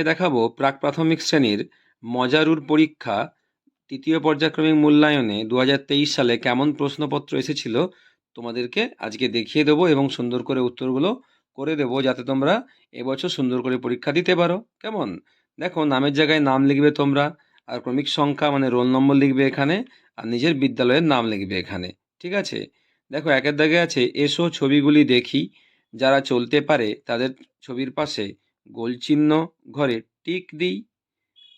আজকে দেখাবো প্রাক প্রাথমিক শ্রেণির মজারুর পরীক্ষা তৃতীয় পর্যায়ক্রমিক মূল্যায়নে দু হাজার তেইশ সালে কেমন প্রশ্নপত্র এসেছিল তোমাদেরকে আজকে দেখিয়ে দেবো এবং সুন্দর করে উত্তরগুলো করে দেবো যাতে তোমরা এবছর সুন্দর করে পরীক্ষা দিতে পারো। কেমন? দেখো, নামের জায়গায় নাম লিখবে তোমরা, আর ক্রমিক সংখ্যা মানে রোল নম্বর লিখবে এখানে, আর নিজের বিদ্যালয়ের নাম লিখবে এখানে। ঠিক আছে? দেখো, একের দাগে আছে, এসো ছবিগুলি দেখি, যারা চলতে পারে তাদের ছবির পাশে। গোল চিহ্ন ঘরে টিক দিই।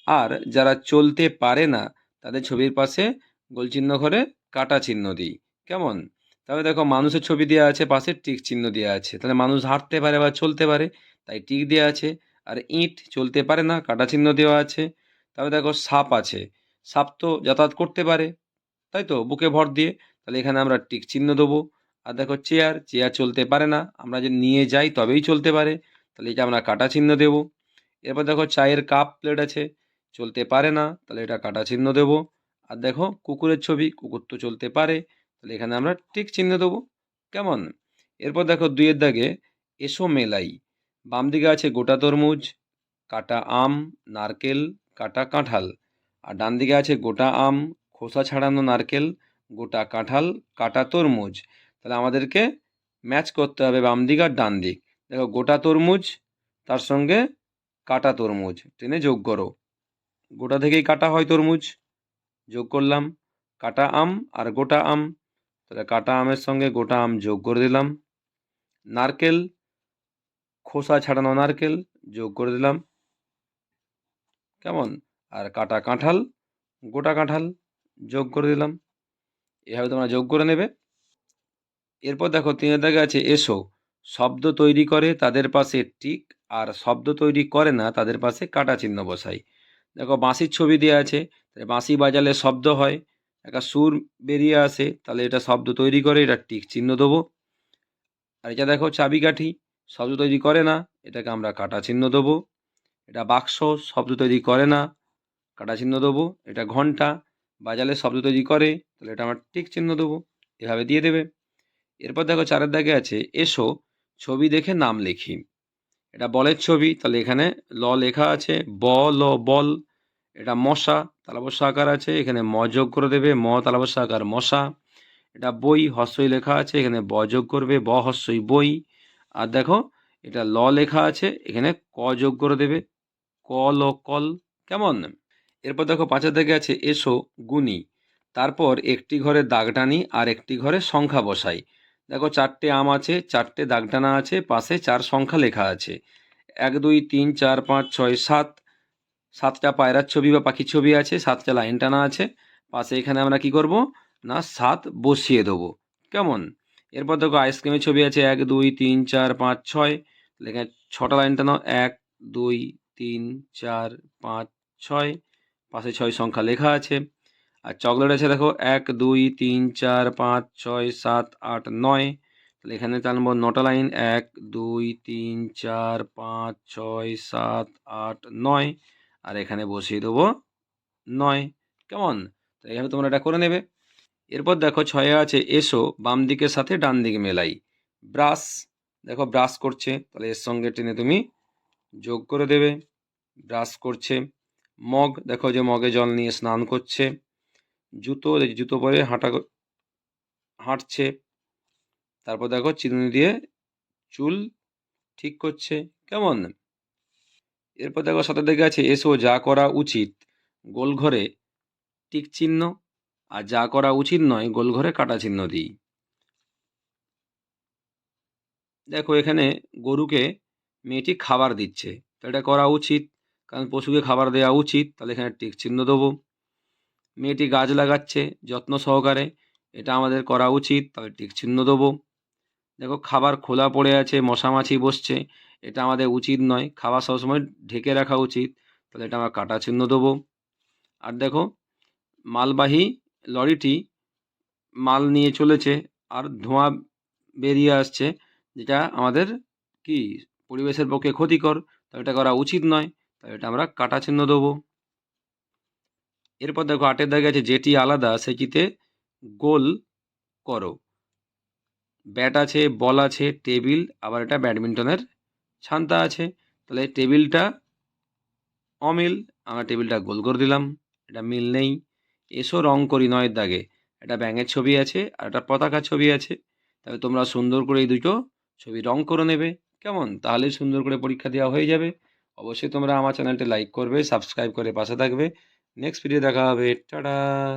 আর যারা চলতে পারে না, তাদের ছবির পাশে গোল চিহ্ন ঘরে কাটা চিহ্ন দিই। কেমন? তবে দেখো, মানুষের ছবি দেওয়া আছে, পাশে টিক চিহ্ন দেওয়া আছে। তাহলে মানুষ হাঁটতে পারে বা চলতে পারে, তাই টিক দেওয়া আছে। আর ইঁট চলতে পারে না, কাটা চিহ্ন দেওয়া আছে। তবে দেখো, সাপ আছে। সাপ তো যাতায়াত করতে পারে, তাই তো? বুকে ভর দিয়ে। তাহলে এখানে আমরা টিক চিহ্ন দেবো। আর দেখো, চেয়ার চেয়ার চলতে পারে না। আমরা যে নিয়ে যাই, তবেই চলতে পারে। তাহলে এটা আমরা কাটা চিহ্ন দেবো। এরপর দেখো চায়ের কাপ প্লেট আছে, চলতে পারে না, তাহলে এটা কাটা চিহ্ন দেবো। আর দেখো কুকুরের ছবি, কুকুর তো চলতে পারে, তাহলে এখানে আমরা টিক চিহ্ন দেবো। কেমন? এরপর দেখো দুইয়ের দাগে এসো মেলাই। বাম দিকে আছে গোটা তরমুজ, কাটা আম, নারকেল, কাটা কাঁঠাল। আর ডান দিকে আছে গোটা আম, খোসা ছাড়ানো নারকেল, গোটা কাঁঠাল, কাটা তরমুজ। তাহলে আমাদেরকে ম্যাচ করতে হবে বাম দিক আর ডান দিক। দেখো গোটা তরমুজ, তার সঙ্গে কাটা তরমুজ, টেনে যোগ করো। গোটা থেকেই কাটা হয় তরমুজ। যোগ করলাম, কাটা আম আর গোটা আম। তাহলে কাটা আমের সঙ্গে গোটা আম যোগ করে দিলাম। নারকেল, খোসা ছাড়ানো নারকেল যোগ করে দিলাম। কেমন? আর কাটা কাঁঠাল, গোটা কাঁঠাল যোগ করে দিলাম। এভাবে তোমরা যোগ করে নেবে। এরপর দেখো তিনের দাগে আছে এসো। শব্দ তৈরি করে তাদের পাশে টিক আর শব্দ তৈরি করে না তাদের পাশে কাটা চিহ্ন বসাই দেখো বাঁশির ছবি দেওয়া আছে বাঁশি বাজালে শব্দ হয়, একটা সুর বেরিয়ে আসে, তাহলে এটা শব্দ তৈরি করে, এটা টিক চিহ্ন দেবো। আর এটা দেখো চাবিকাঠি, শব্দ তৈরি করে না, এটাকে আমরা কাটা চিহ্ন দেবো। এটা বাক্স, শব্দ তৈরি করে না, কাটা চিহ্ন দেবো। এটা ঘণ্টা, বাজালে শব্দ তৈরি করে, তাহলে এটা আমরা টিক চিহ্ন দেবো। এভাবে দিয়ে দেবে। এরপর দেখো চারের দাগে আছে, এসো ছবি দেখে নাম লিখি। এটা বলের ছবি, তাহলে এখানে ল লেখা আছে, ব, ল, বল, এটা মশা, তালাবস্য আকার আছে, এখানে ম যোগ করে দেবে, ম, তালাবস্য আকার মশা, এটা বই, হস্যই লেখা আছে, এখানে ব যোগ করবে, ব, হস্যই বই, আর দেখো, এটা ল লেখা আছে, এখানে ক যোগ করে দেবে, ক, ল, কল, কেমন? এরপর দেখো পাঁচের দিকে আছে, এসো গুনি তারপর একটি ঘরে দাগ টানি আর একটি ঘরে সংখ্যা বসাই। দেখো চারটে আম আছে, চারটে দাগ টানা আছে, পাশে চার সংখ্যা লেখা আছে। এক, দুই, তিন, চার, পাঁচ, ছয়, সাত। সাতটা পায়রার ছবি বা পাখির ছবি আছে, সাতটা লাইন টানা আছে। পাশে এখানে আমরা কি করব? না, সাত বসিয়ে দেবো। কেমন? এরপর দেখো আইসক্রিমের ছবি আছে, এক, দুই, তিন, চার, পাঁচ, ছয়। এখানে ছটা লাইন টানো এক, দুই, তিন, চার, পাঁচ, ছয়। পাশে ছয় সংখ্যা লেখা আছে। আর চকলেট আছে দেখো, এক, দুই, তিন, চার, পাঁচ, ছয়, সাত, আট, নয়। তাহলে এখানে টানবো নটা লাইন, এক, দুই, তিন, চার, পাঁচ, ছয়, সাত, আট, নয়। আর এখানে বসিয়ে দেবো নয়। কেমন? তো এইভাবে তোমরা এটা করে নেবে। এরপর দেখো ছয়ে আছে, এসো, বাম দিকের সাথে ডান দিকে মেলাই। ব্রাশ, দেখো ব্রাশ করছে। তাহলে এর সঙ্গে টেনে তুমি যোগ করে দেবে। ব্রাশ করছে। মগ, দেখো যে মগে জল নিয়ে স্নান করছে। জুতো জুতো পরে হাঁটা হাঁটছে। তারপর দেখো চিরুনি দিয়ে চুল ঠিক করছে। কেমন? এরপর দেখো সাথে দেখে আছে, এসো যা করা উচিত। গোল ঘরে টিক চিহ্ন, আর যা করা উচিত নয় গোল ঘরে কাটা চিহ্ন দিই। দেখো এখানে গরুকে মেয়েটি খাবার দিচ্ছে। তো এটা করা উচিত। কারণ পশুকে খাবার দেওয়া উচিত। তাহলে এখানে টিক চিহ্ন দেবো। মেয়েটি গাছ লাগাচ্ছে, যত্ন সহকারে। এটা আমাদের করা উচিত, তবে টিক চিহ্ন দেবো। দেখো, খাবার খোলা পড়ে আছে মশামাছি বসছে। এটা আমাদের উচিত নয় খাবার সবসময় ঢেকে রাখা উচিত। তাহলে এটা আমরা কাটা চিহ্ন দেবো। আর দেখো, মালবাহী লরিটি মাল নিয়ে চলেছে, আর ধোঁয়া বেরিয়ে আসছে, যেটা আমাদের কি, পরিবেশের পক্ষে ক্ষতিকর। তাহলে এটা করা উচিত নয় তাহলে এটা আমরা কাটা চিহ্ন দেবো। এরপর দেখো আটের দাগে আছে যেটি আলাদা, সেটিতে গোল করো। ব্যাট আছে, বল আছে, টেবিল, আবার এটা ব্যাডমিন্টনের ছান্তা আছে। তাহলে টেবিলটা অমিল, আমরা টেবিলটা গোল করে দিলাম, এটা মিল নেই। এসো রং করি নয়ের দাগে একটা ব্যাঙের ছবি আছে আর একটা পতাকার ছবি আছে। তাহলে তোমরা সুন্দর করে এই দুটো ছবি রং করে নেবে, কেমন? তাহলে সুন্দর করে পরীক্ষা দেওয়া হয়ে যাবে। অবশ্যই তোমরা আমার চ্যানেলটি লাইক করবে, সাবস্ক্রাইব করে পাশে থাকবে। নেক্সট ভিডিও দেখা হবে টাটা